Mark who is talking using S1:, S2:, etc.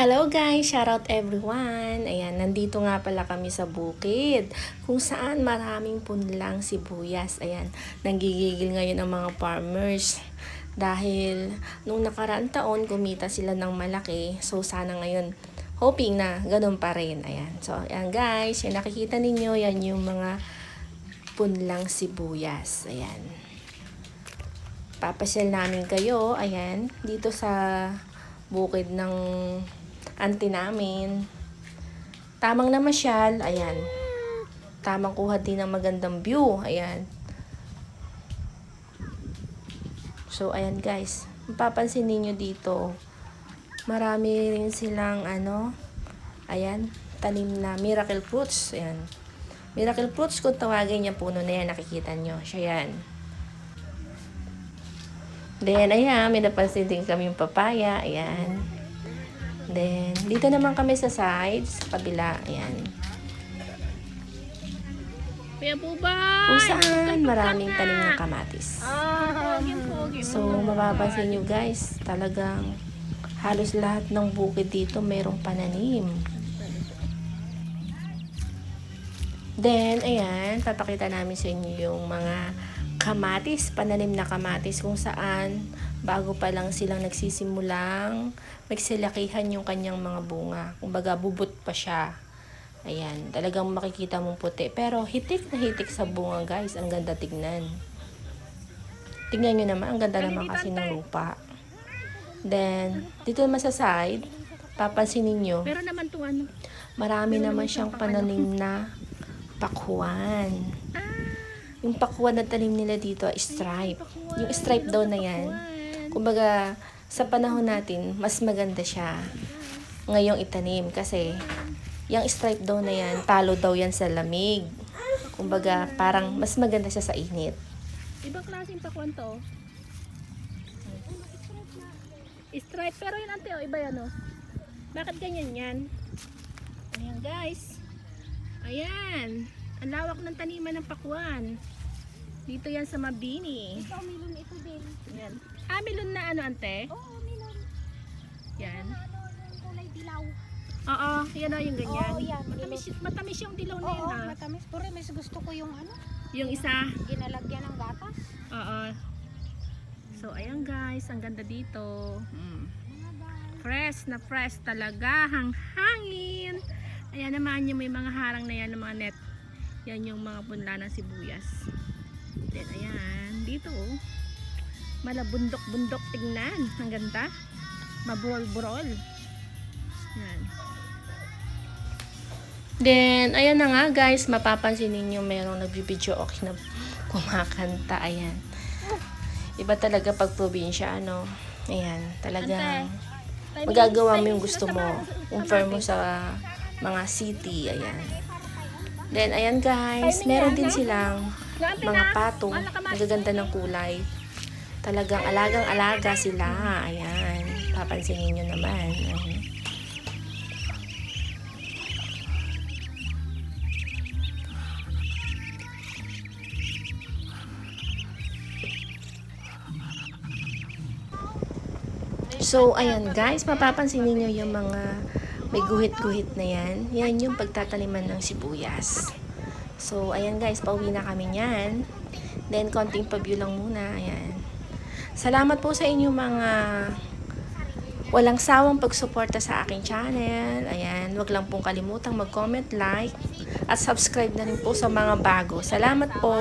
S1: Hello guys! Shoutout everyone! Ayan, nandito nga pala kami sa bukid kung saan maraming punlang sibuyas. Ayan, nanggigigil ngayon ang mga farmers dahil nung nakaraang taon kumita sila ng malaki. So sana ngayon hoping na ganun pa rin. Ayan, so ayan guys, yung nakikita ninyo, yan yung mga punlang sibuyas. Ayan. Papasyal namin kayo, ayan, dito sa bukid ng auntie namin. Tamang namasyal, ayan. Tamang kuha din ng magandang view, ayan. So, ayan guys, mapapansin ninyo dito, marami rin silang ano, ayan, tanim na miracle fruits, ayan. Miracle fruits, kung tawagin niya puno na yan, nakikita nyo, siya yan. Then, ayan, may napansin din kami yung papaya. Ayan. Then, dito naman kami sa sides, sa kabila. Ayan.
S2: Kuya Bubay!
S1: Kung saan maraming tanim ng kamatis.
S2: Ah,
S1: So, mapapansin nyo guys, talagang halos lahat ng bukid dito mayroong pananim. Then, ayan, papakita namin sa inyo yung mga kamatis, pananim na kamatis kung saan bago pa lang silang nagsisimulang magsilakihan yung kanyang mga bunga. Kumbaga, bubot pa siya. Ayan, talagang makikita mong puti. Pero hitik na hitik sa bunga guys, ang ganda tignan. Tingnan nyo naman, ang ganda naman kasi ng lupa. Then, dito naman sa side, papansin ninyo,
S2: Pero naman itong ano,
S1: marami naman siyang pananim na pakwan. Yung pakwan na tanim nila dito ay stripe. Yung stripe daw na yan, kumbaga, sa panahon natin, mas maganda siya ngayong itanim kasi yung stripe daw na yan, talo daw yan sa lamig. Kumbaga, parang mas maganda siya sa init.
S2: ibang klaseng pakwan to. Stripe, pero yun ante, oh, iba yan oh. Bakit ganyan yan? Ayan guys. Ayan. Ang lawak ng taniman ng pakwan. Dito yan sa Mabini.
S3: Ito, milon ito din.
S2: Yan. Ah, milon na ano ante?
S3: Oo, milon.
S2: Yan.
S3: Ano, yung kulay dilaw.
S2: Oo, yan o yung ganyan.
S3: Oo, yan.
S2: Matamis, matamis yung dilaw na yan
S3: Oo,
S2: ah.
S3: matamis. Puro, mas gusto ko yung ano,
S2: Yung isa.
S3: ginalagyan ng gatas.
S2: Oo. So, ayan guys, ang ganda dito. Mm. Fresh na fresh talaga, hang hangin. Ayan naman yung may mga harang na yan ng mga net. Yan yung mga punla ng sibuyas. Then, ayan, dito oh. Malabundok-bundok tingnan. Ang ganda. Mabrol-brol. Yan.
S1: Then, ayan na nga guys, mapapansin ninyo merong nagbibideo okay na kumakanta. Ayan. Iba talaga pag probinsya, ano. Ayan, talagang magagawa mo yung gusto mo. Compare mo sa mga city. Ayan. Then, ayan guys, meron din silang mga patong. Ang gaganda ng kulay. Talagang alagang-alaga sila. Ayan. Papansinin nyo naman. Ayan. So, ayan guys, mapapansin niyo yung mga may guhit-guhit na yan. Yan yung pagtataniman ng sibuyas. So, ayan guys, pauwi na kami niyan. Then, konting pa-view lang muna. Ayan. Salamat po sa inyong mga walang sawang pagsuporta sa aking channel. Ayan, wag lang pong kalimutang mag-comment, like, at subscribe na rin po sa mga bago. Salamat po!